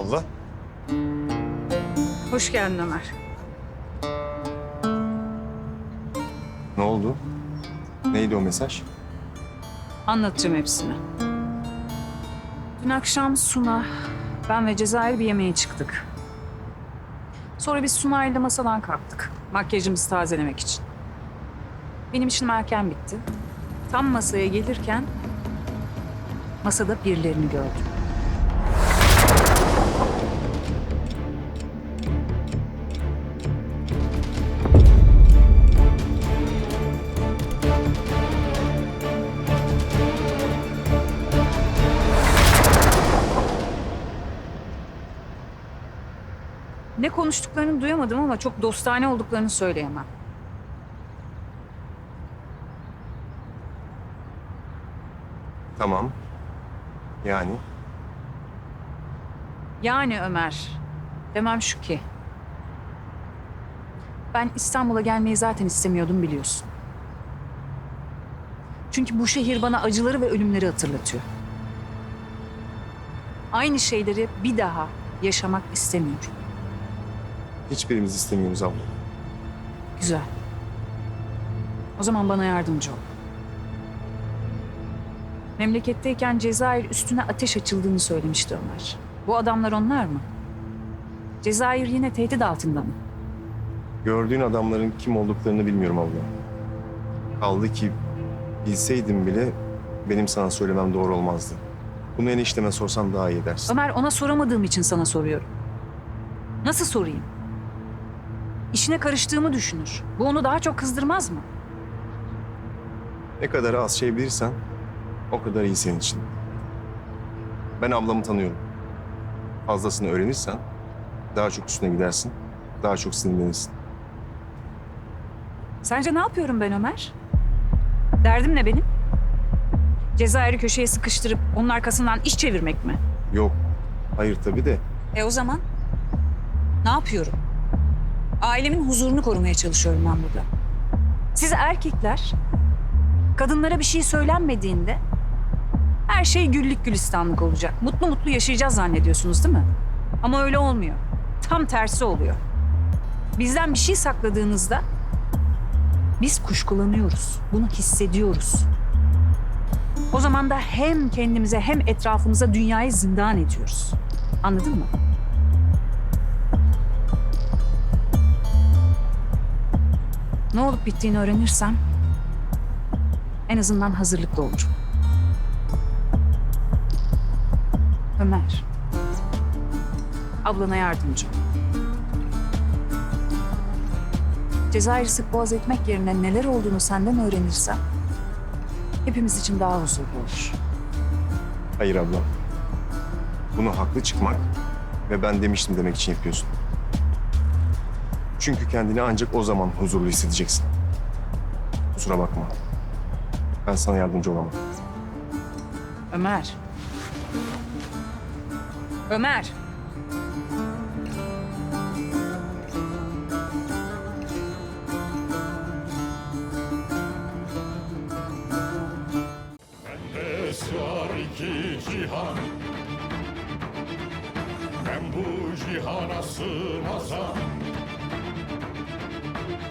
Abla. Hoş geldin Ömer. Ne oldu? Neydi o mesaj? Anlatacağım hepsini. Dün akşam Suna, ben ve Cezayir bir yemeğe çıktık. Sonra biz Suna ile masadan kalktık. Makyajımızı tazelemek için. Benim işim erken bitti. Tam masaya gelirken masada birilerini gördüm. Ne konuştuklarını duyamadım ama çok dostane olduklarını söyleyemem. Tamam. Yani Yani Ömer, demem şu ki... Ben İstanbul'a gelmeyi zaten istemiyordum biliyorsun. Çünkü bu şehir bana acıları ve ölümleri hatırlatıyor. Aynı şeyleri bir daha yaşamak istemiyorum. Hiçbirimiz istemiyoruz abla. Güzel. O zaman bana yardımcı ol. Memleketteyken Cezayir üstüne ateş açıldığını söylemişti Ömer. Bu adamlar onlar mı? Cezayir yine tehdit altında mı? Gördüğün adamların kim olduklarını bilmiyorum abla. Kaldı ki bilseydim bile benim sana söylemem doğru olmazdı. Bunu enişteme sorsam daha iyi edersin. Ömer ona soramadığım için sana soruyorum. Nasıl sorayım? İşine karıştığımı düşünür. Bu onu daha çok kızdırmaz mı? Ne kadar az şey bilirsen o kadar iyi senin için. Ben ablamı tanıyorum. Fazlasını öğrenirsen daha çok üstüne gidersin. Daha çok sinirlenirsin. Sence ne yapıyorum ben Ömer? Derdim ne benim? Cezayir'i köşeye sıkıştırıp onun arkasından iş çevirmek mi? Yok. Hayır tabii de E o zaman ne yapıyorum? Ailemin huzurunu korumaya çalışıyorum ben burada. Siz erkekler kadınlara bir şey söylenmediğinde her şey güllük gülistanlık olacak. Mutlu mutlu yaşayacağız zannediyorsunuz değil mi? Ama öyle olmuyor. Tam tersi oluyor. Bizden bir şey sakladığınızda biz kuşkulanıyoruz. Bunu hissediyoruz. O zaman da hem kendimize hem etrafımıza dünyayı zindan ediyoruz. Anladın mı? Ne olup bittiğini öğrenirsem en azından hazırlıklı olurum. Ömer. Ablana yardımcı ol. Cezayir sık boğaz etmek yerine neler olduğunu senden öğrenirsem hepimiz için daha huzurlu olur. hayır abla. Bunu haklı çıkmak ve ben demiştim demek için yapıyorsun. Çünkü kendini ancak o zaman huzurlu hissedeceksin. Kusura bakma. Ben sana yardımcı olamam. Ömer. Ömer. İki cihan Ben bu cihana sığmazam